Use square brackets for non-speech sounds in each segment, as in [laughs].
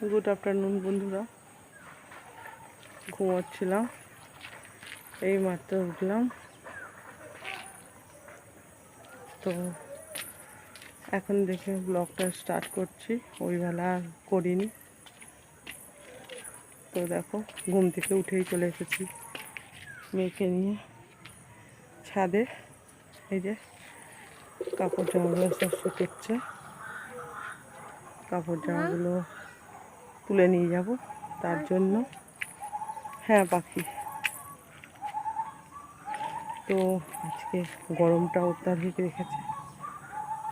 Good afternoon বন্ধুরা। ঘুমাচ্ছিলাম। এই মাত্র উঠলাম। তো এখন দেখে ব্লগটা স্টার্ট করছি। ওই বেলা আর করিনি। তো দেখো, ঘুম থেকে উঠেই চলে এসেছি মেয়েকে নিয়ে ছাদে। এই যে কাপড় জামাগুলো সব শুকোচ্ছে। কাপড় জামাগুলো তুলে নিয়ে যাব, তার জন্য। হ্যাঁ পাখি। তো আজকে গরমটা অত্যাধিক রেখেছে।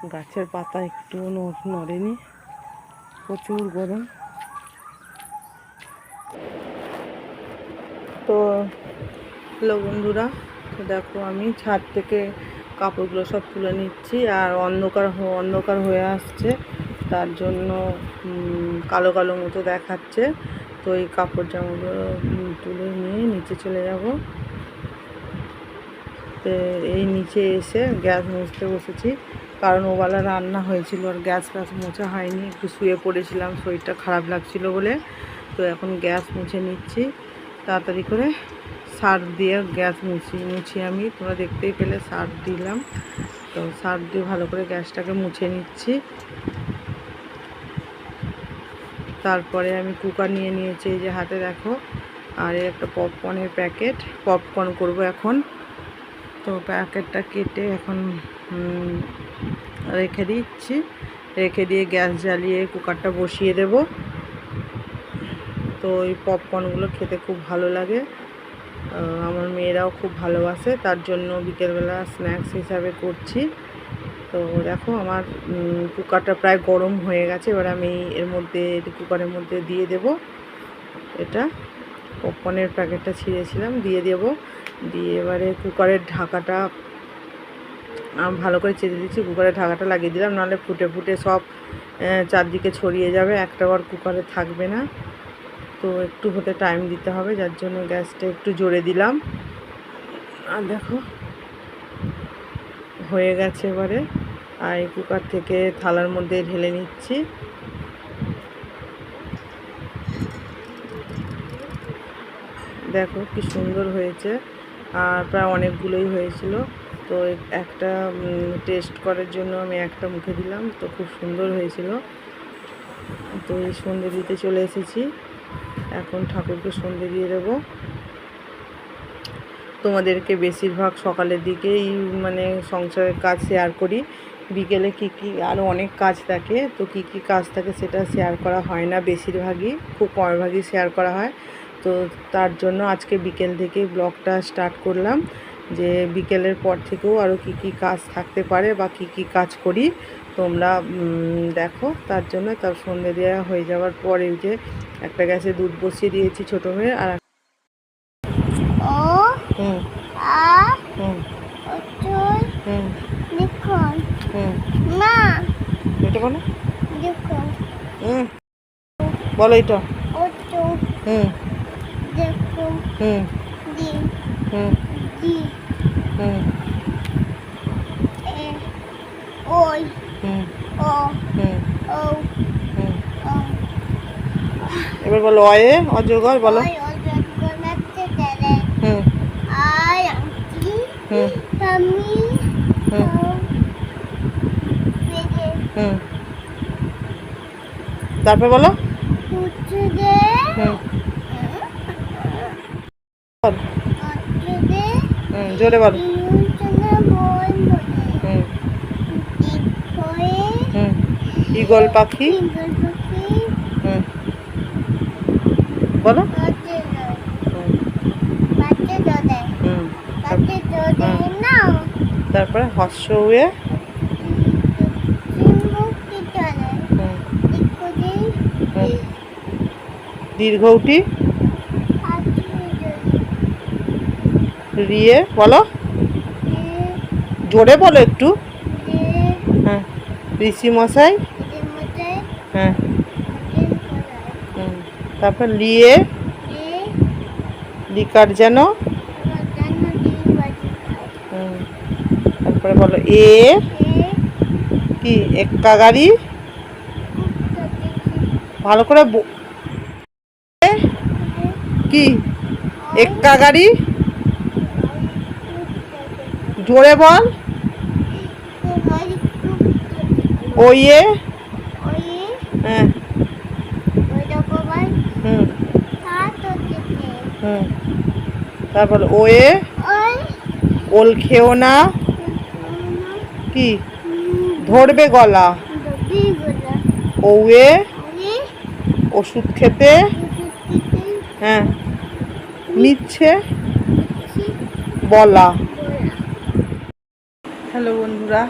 গাছের পাতা একটুও ন- নড়েনি। প্রচুর গরম। তো হ্যালো বন্ধুরা, দেখো আমি ছাদ থেকে কাপড়গুলো সব তুলে নিচ্ছি, আর অন্ধকার অন্ধকার হয়ে আসছে, তার জন্য কালো কালো মতো দেখাচ্ছে। তো এই কাপড় জামাগুলো তুলে নিয়ে নিচে চলে যাব। তো এই নিচে এসে গ্যাস মুছতে বসেছি। কারণ ওবেলা রান্না হয়েছিল আর গ্যাস ফ্যাস মোছা হয়নি। একটু শুয়ে পড়েছিলাম, শরীরটা খারাপ লাগছিল বলে। তো এখন গ্যাস মুছে নিচ্ছি। তাড়াতাড়ি করে সার্ফ দিয়ে গ্যাস মুছি মুছি আমি। তোমরা দেখতেই পেলে সার্ফ দিলাম। তো সার্ফ দিয়ে ভালো করে গ্যাসটাকে মুছে নিচ্ছি। তারপরে আমি কুকার নিয়ে নিয়েছি এই যে হাতে দেখো। আর একটা পপকর্নের প্যাকেট পপকর্ন করব এখন। তো প্যাকেটটা কেটে এখন রেখে দিচ্ছি। রেখে দিয়ে গ্যাস জ্বালিয়ে কুকারটা বসিয়ে দেব। তো এই পপকর্নগুলো খেতে খুব ভালো লাগে। আমার মেয়েরাও খুব ভালোবাসে। তার জন্য বিকেলবেলা স্ন্যাক্স হিসাবে করছি। তো দেখো আমার কুকারটা প্রায় গরম হয়ে গেছে। এবার আমি এর মধ্যে কুকারের মধ্যে দিয়ে দেব এটা। পপকর্নের প্যাকেটটা ছিঁড়েছিলাম, দিয়ে দেব। দিয়ে এবারে কুকারের ঢাকাটা ভালো করে চেড়ে দিচ্ছি। কুকারের ঢাকাটা লাগিয়ে দিলাম, নাহলে ফুটে ফুটে সব চারদিকে ছড়িয়ে যাবে। একটা বার কুকারে থাকবে না। তো একটু হতে টাইম দিতে হবে, যার জন্য গ্যাসটা একটু জোরে দিলাম। আর দেখো, হয়ে গেছে এবারে। আর কুকার থেকে থালার মধ্যে ঢেলে নিচ্ছি। দেখো কি সুন্দর হয়েছে। আর প্রায় অনেকগুলোই হয়েছিল। তো একটা টেস্ট করার জন্য আমি একটা মুখে দিলাম। তো খুব সুন্দর হয়েছিল। তো এই সন্ধে দিতে চলে এসেছি। এখন ঠাকুরকে সন্ধে দিয়ে দেবো। তোমাদেরকে বেশিরভাগ সকালের দিকেই মানে সংসারের কাজ শেয়ার করি। বিকেলে কি কি আরও অনেক কাজ থাকে তো কি কি কাজ থাকে সেটা শেয়ার করা হয় না বেশিরভাগই খুব কমভাগই শেয়ার করা হয়। তো তার জন্য আজকে বিকেল থেকে ব্লগটা স্টার্ট করলাম যে বিকেলের পর থেকেও আরও কি কি কাজ থাকতে পারে বা কি কি কাজ করি তোমরা দেখো। তার জন্য তার সন্ধে দেওয়া হয়ে যাওয়ার পরে যে একটা গ্যাসে দুধ বসিয়ে দিয়েছি ছোটো মেয়ের আর ও হুম। হুম। হুম। না। এটা বলো। হুম। বলো এটা। অচল হুম। হুম। হুম। হুম। ওই। হুম। ও। হুম। ও। এবার বলো অয়ে অজগর বলো। হুম। হুম। হুম। হুম। তারপর বলো। হুম। জোরে বলো। হুম। হয়ে ঈগল পাখি। হুম। বলো। তারপরে হর্ষ উয়ে সিংহটি চলে হুম ইকুদি হুম দীর্ঘউটি হাতি রিয়ে, বলো। জোরে বলো একটু। হ্যাঁ ঋষি মশাই হ্যাঁ। তারপর লিয়ে লিকার যেন। তারপরে বলো এ। কি এক্কা গাড়ি ভালো করে কি? এক্কা গাড়ি? জোরে বল। ওইয়ে। হ্যাঁ। তারপর ওয়ে। ওল খেও না। কি? ধরবে গলা। ওয়ে। ওষুধ খেতে। হ্যাঁ। নিচ্ছে বলা। হ্যালো বন্ধুরা।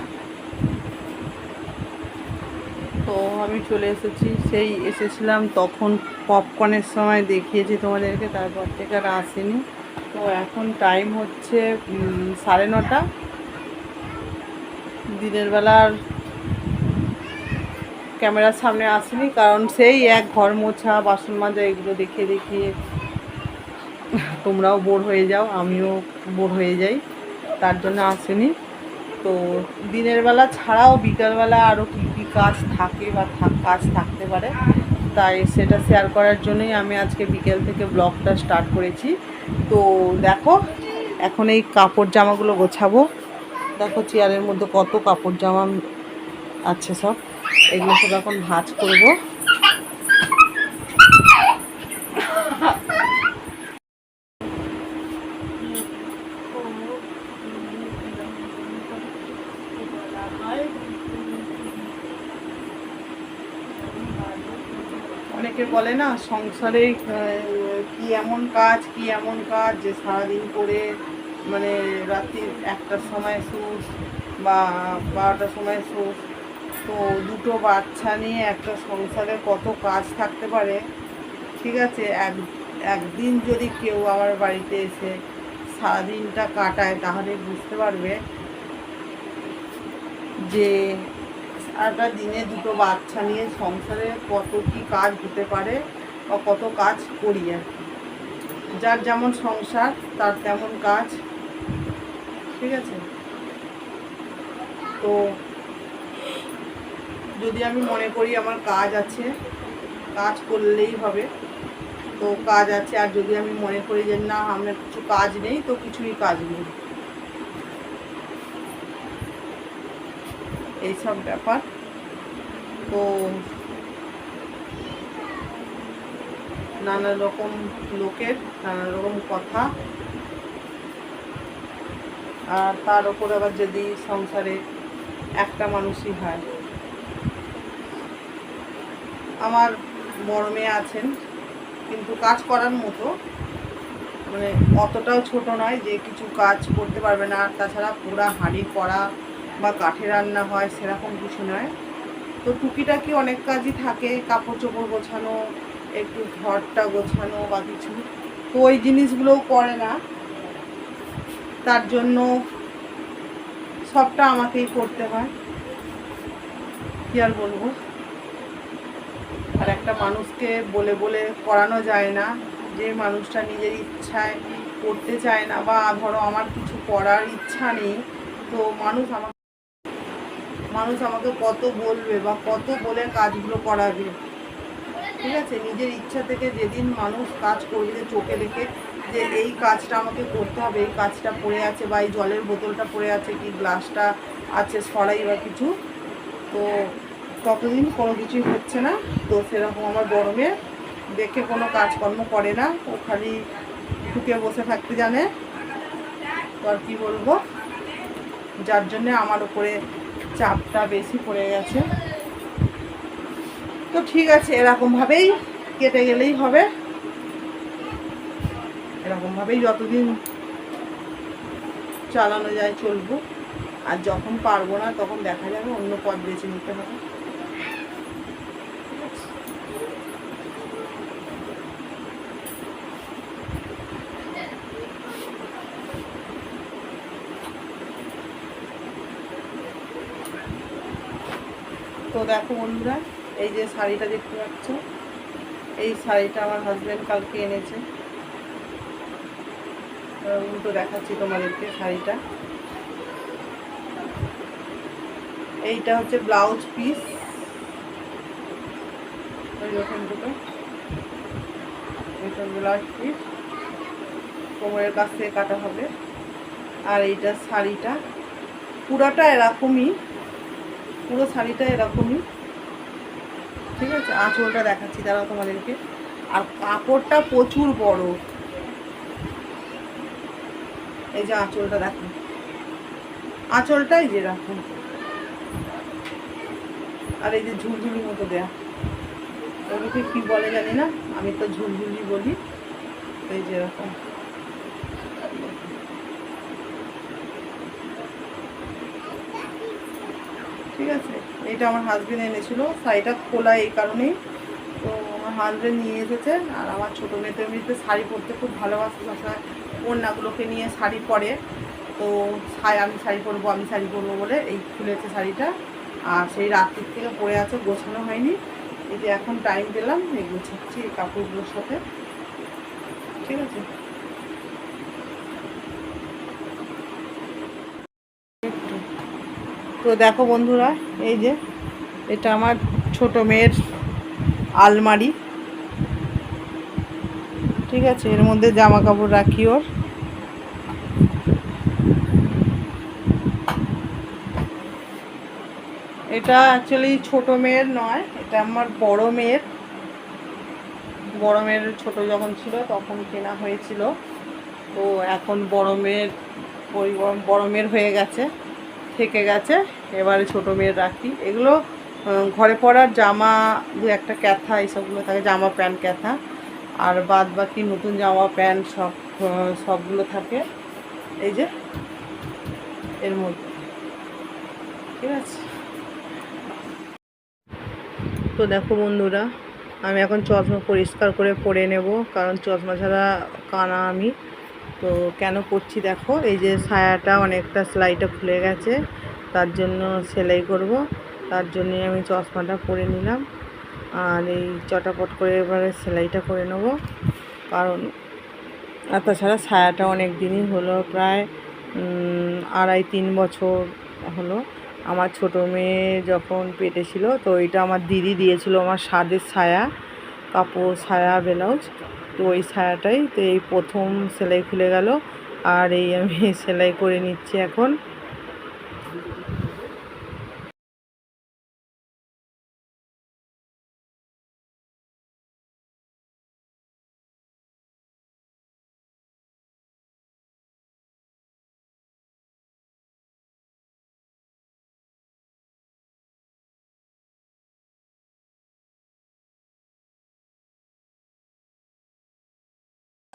তো আমি চলে এসেছি, সেই এসেছিলাম তখন পপকর্নের সময় দেখিয়েছি তোমাদেরকে, তারপর থেকে আর আসেনি। তো এখন টাইম হচ্ছে সাড়ে নটা। দিনের বেলার ক্যামেরার সামনে আসেনি, কারণ সেই এক ঘর মোছা, বাসন মাজা, এগুলো দেখিয়ে দেখিয়ে তোমরাও বোর হয়ে যাও, আমিও বোর হয়ে যাই, তার জন্য আসেনি। তো দিনের বেলা ছাড়াও বিকালবেলা আরও কী কী কাজ থাকে বা কাজ থাকতে পারে, তাই সেটা শেয়ার করার জন্যই আমি আজকে বিকেল থেকে ব্লগটা স্টার্ট করেছি। তো দেখো, এখন এই কাপড় জামাগুলো গোছাবো। দেখো চেয়ারের মধ্যে কত কাপড় জামা আছে সব, এগুলো সব এখন ভাঁজ করব অনেকে বলে না, সংসারে কি এমন কাজ, কি এমন কাজ যে সারাদিন করে মানে রাত্রি একটার সময় শুস বা বারোটার সময় শুস। তো দুটো বাচ্চা নিয়ে একটা সংসারে কত কাজ থাকতে পারে? ঠিক আছে, এক, একদিন যদি কেউ আমার বাড়িতে এসে সারাদিনটা কাটায়, তাহলে বুঝতে পারবে যে সারাটা দিনে দুটো বাচ্চা নিয়ে সংসারে কত কি কাজ হতে পারে বা কত কাজ করি আর। যার যেমন সংসার, তার তেমন কাজ। ঠিক আছে? তো যদি আমি মনে করি আমার কাজ আছে, কাজ করলেই হবে। তো কাজ আছে, আর যদি আমি মনে করি যে না, আমার কিছু কাজ নেই, তো কিছুই কাজ নেই। এইসব ব্যাপার। তো নানা রকম লোকের, নানা রকম কথা। আর তার উপর আবার যদি সংসারে একটা মানুষই হয়। আমার বড় মেয়ে আছেন, কিন্তু কাজ করার মতো। মানে অতটাও ছোট নয় যে কিছু কাজ করতে পারবে না। আর তাছাড়া পুরা হাঁড়ি করা বা কাঠে রান্না হয় সেরকম কিছু নয়। তো টুকিটাকি অনেক কাজই থাকে কাপড় চোপড় গোছানো, একটু ঘরটা গোছানো বা কিছু। তো ওই জিনিসগুলোও করে না। তার জন্য সবটা আমাকেই করতে হয়। কি আর বলব? আর একটা মানুষকে বলে বলে করানো যায় না। যে মানুষটা নিজের ইচ্ছায় করতে চায় না বা ধরো আমার কিছু করার ইচ্ছা নেই, তো মানুষ আমাকে মানুষ আমাকে কত বলবে বা কত বলে কাজগুলো করাবে। ঠিক আছে? নিজের ইচ্ছা থেকে যেদিন মানুষ কাজ করবে চোখে দেখে যে এই কাজটা আমাকে করতে হবে, এই কাজটা পড়ে আছে বা এই জলের বোতলটা পড়ে আছে কি, গ্লাসটা আছে সরাই বা কিছু, তো ততদিন কোনো কিছুই হচ্ছে না। তো সেরকম আমার গরমে দেখে কোনো কাজকর্ম করে না। ও খালি ঢুকে বসে থাকতে জানে। তো আর কী বলব? যার জন্যে আমার উপরে চাপটা বেশি পড়ে গেছে। তো ঠিক আছে, এরকমভাবেই কেটে গেলেই হবে। এরকমভাবেই যতদিন চালানো যায় চলবো। আর যখন পারব না, তখন দেখা যাবে, অন্য পথ বেছে নিতে হবে। দেখো বন্ধুরা, এই যে শাড়িটা দেখতে পাচ্ছ? এই শাড়িটা আমার হাজব্যান্ড কালকে এনেছে। উল্টো দেখাচ্ছি তোমাদেরকে শাড়িটা। এইটা হচ্ছে ব্লাউজ পিস ওই রকম দুটো এটা ব্লাউজ পিস কোমরের কাছ থেকে কাটা হবে। আর এইটা শাড়িটা। পুরাটা এরকমই। পুরো শাড়িটা এরকমই। ঠিক আছে? আঁচলটা দেখাচ্ছি, দাঁড়াও তোমাদেরকে। আর কাপড়টা প্রচুর বড়। এই যে আঁচলটা দেখো। আঁচলটাই যে রাখুন আর এই যে ঝুলঝুলি মতো দেয়া। ওগুলোকে কি বলে জানি না? আমি তো ঝুলঝুলি বলি এই যে ঠিক আছে? এটা আমার হাজবেন্ড এনেছিল, শাড়িটা খোলা এই কারণেই। তো আমার হাজবেন্ড নিয়ে এসেছে, আর আমার ছোটো মেয়ে তো এমনিতে শাড়ি পরতে খুব ভালোবাসে সবসময় কন্যাগুলোকে নিয়ে শাড়ি পরে। তো শাড়ি, আমি শাড়ি পরবো, আমি শাড়ি পরবো বলে এই খুলেছে শাড়িটা। আর সেই রাত্রির থেকে পরে আছে, গোছানো হয়নি। এই যে এখন টাইম পেলাম, এই গোছাচ্ছি এই কাপড়গুলোর সাথে। ঠিক আছে একটু। তো দেখো বন্ধুরা, এই যে এটা আমার ছোট মেয়ের আলমারি। ঠিক আছে, এর মধ্যে জামা কাপড় রাখি ওর। এটা অ্যাকচুয়ালি ছোট মেয়ের নয়, এটা আমার বড় মেয়ের। বড় মেয়ের ছোট যখন ছিল তখন কেনা হয়েছিল। তো এখন বড় মেয়ের পরিবহন, বড় মেয়ের হয়ে গেছে। থেকে গেছে, এবারে ছোট মেয়ের রাখি। এগুলো ঘরে পরার জামা, দু একটা ক্যাথা, এইসবগুলো থাকে, জামা প্যান্ট, ক্যাথা। আর বাদ বাকি নতুন জামা, প্যান্ট, সব সবগুলো থাকে। এই যে, এর মধ্যে। ঠিক আছে? তো দেখো বন্ধুরা, আমি এখন চশমা পরিষ্কার করে পরে নেব, কারণ চশমা ছাড়া কানা আমি। তো কেন করছি দেখো, এই যে ছায়াটা অনেকটা সেলাইটা খুলে গেছে, তার জন্য সেলাই করব। তার জন্যই আমি চশমাটা পরে নিলাম আর এই চটাপট করে এবারে সেলাইটা করে নেব। কারণ, আর তাছাড়া ছায়াটা অনেক দিনই হলো, প্রায় আড়াই তিন বছর হলো। আমার ছোট মেয়ে যখন পেটে ছিল, তো এটা আমার দিদি দিয়েছিল আমার স্বাদের ছায়া, কাপড়, ছায়া, ব্লাউজ। তো ওই ছায়াটাই, তো এই প্রথম সেলাই খুলে গেল। আর এই আমি [laughs] সেলাই করে নিচ্ছি এখন।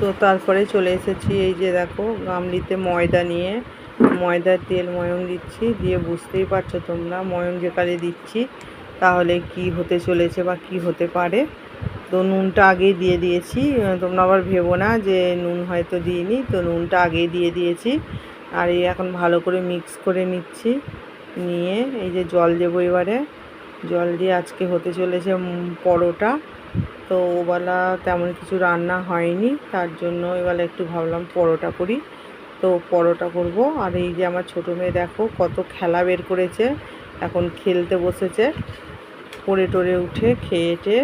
তো তারপরে চলে এসেছি এই যে দেখো, গামলিতে ময়দা নিয়ে ময়দার তেল ময়ম দিচ্ছি, দিয়ে বুঝতেই পারছ তোমরা ময়ম যে কালে দিচ্ছি, তাহলে কি হতে চলেছে বা কি হতে পারে। তো নুনটা আগেই দিয়ে দিয়েছি, তোমরা আবার ভেবো না যে নুন হয়তো দিইনি, তো নুনটা আগেই দিয়ে দিয়েছি, আর এই এখন ভালো করে মিক্স করে নিচ্ছি, নিয়ে এই যে জল দেবো এবারে, জল দিয়ে আজকে হতে চলেছে পরোটা তো ওবেলা তেমন কিছু রান্না হয়নি তার জন্য এবেলা একটু ভাবলাম পরোটা করি। তো পরোটা করব আর এই যে আমার ছোটো মেয়ে দেখো কত খেলা বের করেছে এখন খেলতে বসেছে। পড়ে টরে উঠে খেয়ে টেয়ে,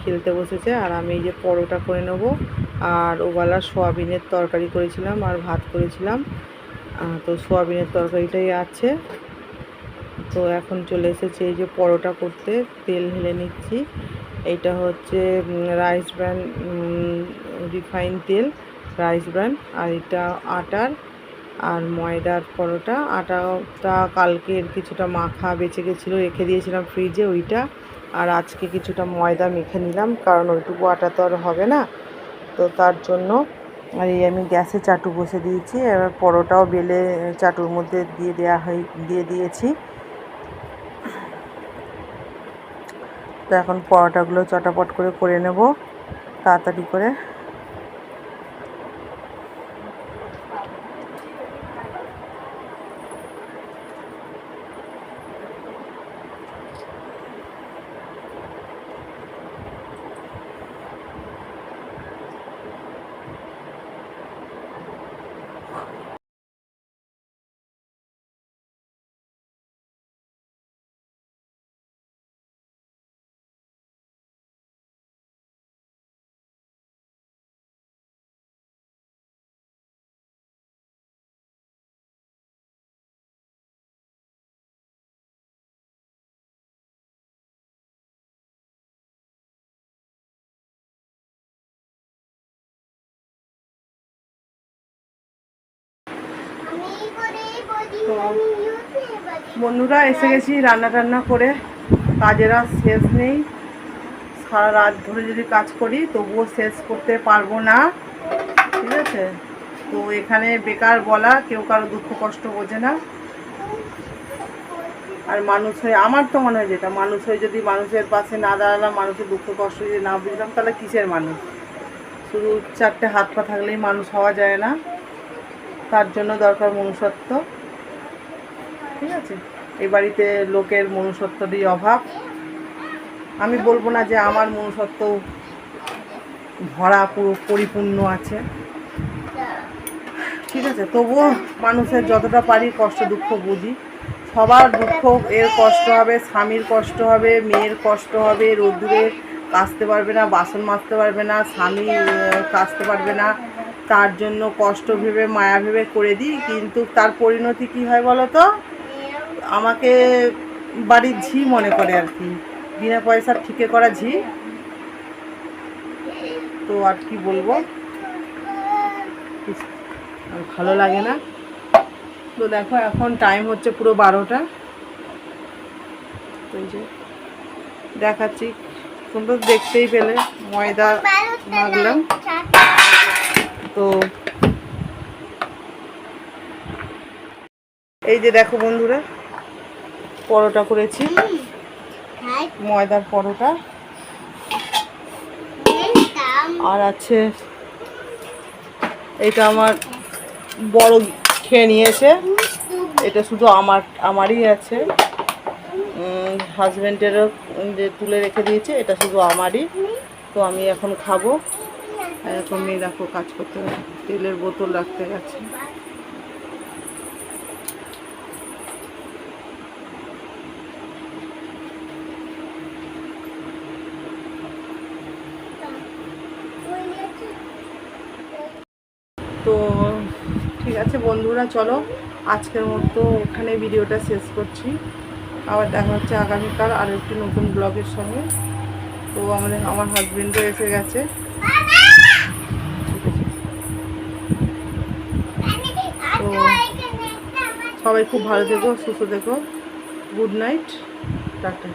খেলতে বসেছে আর আমি এই যে পরোটা করে নেব। আর ওবেলা সোয়াবিনের তরকারি করেছিলাম আর ভাত করেছিলাম। তো সোয়াবিনের তরকারিটাই আছে। তো এখন চলে এসেছে এই যে পরোটা করতে তেল ঢেলে নিচ্ছি। এইটা হচ্ছে রাইস ব্র্যান রিফাইন তেল রাইস ব্র্যান আর এটা আটার আর ময়দার পরোটা। আটাটা কালকের কিছুটা মাখা বেঁচে গেছিল, রেখে দিয়েছিলাম ফ্রিজে ওইটা। আর আজকে কিছুটা ময়দা মেখে নিলাম, কারণ ওইটুকু আটা তো আর হবে না। তো তার জন্য আর এই আমি গ্যাসে চাটু বসে দিয়েছি, এবার পরোটাও বেলে, চাটুর মধ্যে দিয়ে দেওয়া হয়ে, দিয়ে দিয়েছি। তো এখন পরোটাগুলো চটাপট করে করে নেব তাড়াতাড়ি করে। তো বন্ধুরা এসে গেছি রান্না টান্না করে। কাজের আর শেষ নেই। সারা রাত ধরে যদি কাজ করি, তবুও শেষ করতে পারব না। ঠিক আছে? তো এখানে বেকার বলা, কেউ কারও দুঃখ কষ্ট বোঝে না। আর মানুষ হয়ে, আমার তো মনে হয় যেটা, মানুষ হয়ে যদি মানুষের পাশে না দাঁড়ালাম, মানুষের দুঃখ কষ্ট যদি না বুঝলাম, তাহলে কিসের মানুষ? শুধু চারটে হাত পা থাকলেই মানুষ হওয়া যায় না। তার জন্য দরকার মনুষ্যত্ব। ঠিক আছে? এই বাড়িতে লোকের মনুষ্যত্বরই অভাব। আমি বলব না যে আমার মনুষ্যত্ব ভরা, পুরো পরিপূর্ণ আছে। ঠিক আছে? তবুও মানুষের যতটা পারি কষ্ট, দুঃখ বুঝি। সবার দুঃখ, এর কষ্ট হবে, স্বামীর কষ্ট হবে, মেয়ের কষ্ট হবে, রোদ্দুরে কাচতে পারবে না, বাসন মাজতে পারবে না, স্বামী কাচতে পারবে না। তার জন্য কষ্ট ভেবে, মায়া ভেবে করে দিই, কিন্তু তার পরিণতি কি হয় বলো তো? আমাকে বাড়ির ঝি মনে করে আর কি। বিনা পয়সার ঠিকে করা ঝি। তো আর কি বলব? ভালো লাগে না। তো দেখো, এখন টাইম হচ্ছে পুরো বারোটা। এই যে দেখাচ্ছি। সুন্দর দেখতেই পেলে, ময়দা মাখলাম। তো এই যে দেখো বন্ধুরা পরোটা করেছি। ময়দার পরোটা। আর আছে, এটা আমার বড় খেয়ে নিয়েছে। এটা শুধু আমার, আমারই আছে। হাজব্যান্ডেরও যে তুলে রেখে দিয়েছে, এটা শুধু আমারই। তো আমি এখন খাব। এখন মেয়ে দেখো কাজ করতে তেলের বোতল রাখতে গেছে তো ঠিক আছে বন্ধুরা, চলো আজকের মতো এখানে ভিডিওটা শেষ করছি। আবার দেখা হচ্ছে আগামীকাল আর একটি নতুন ব্লগের সঙ্গে। তো আমাদের, আমার হাজবেন্ডও এসে গেছে। তো সবাই খুব ভালো থেকো, সুস্থ থেকো। Good night tata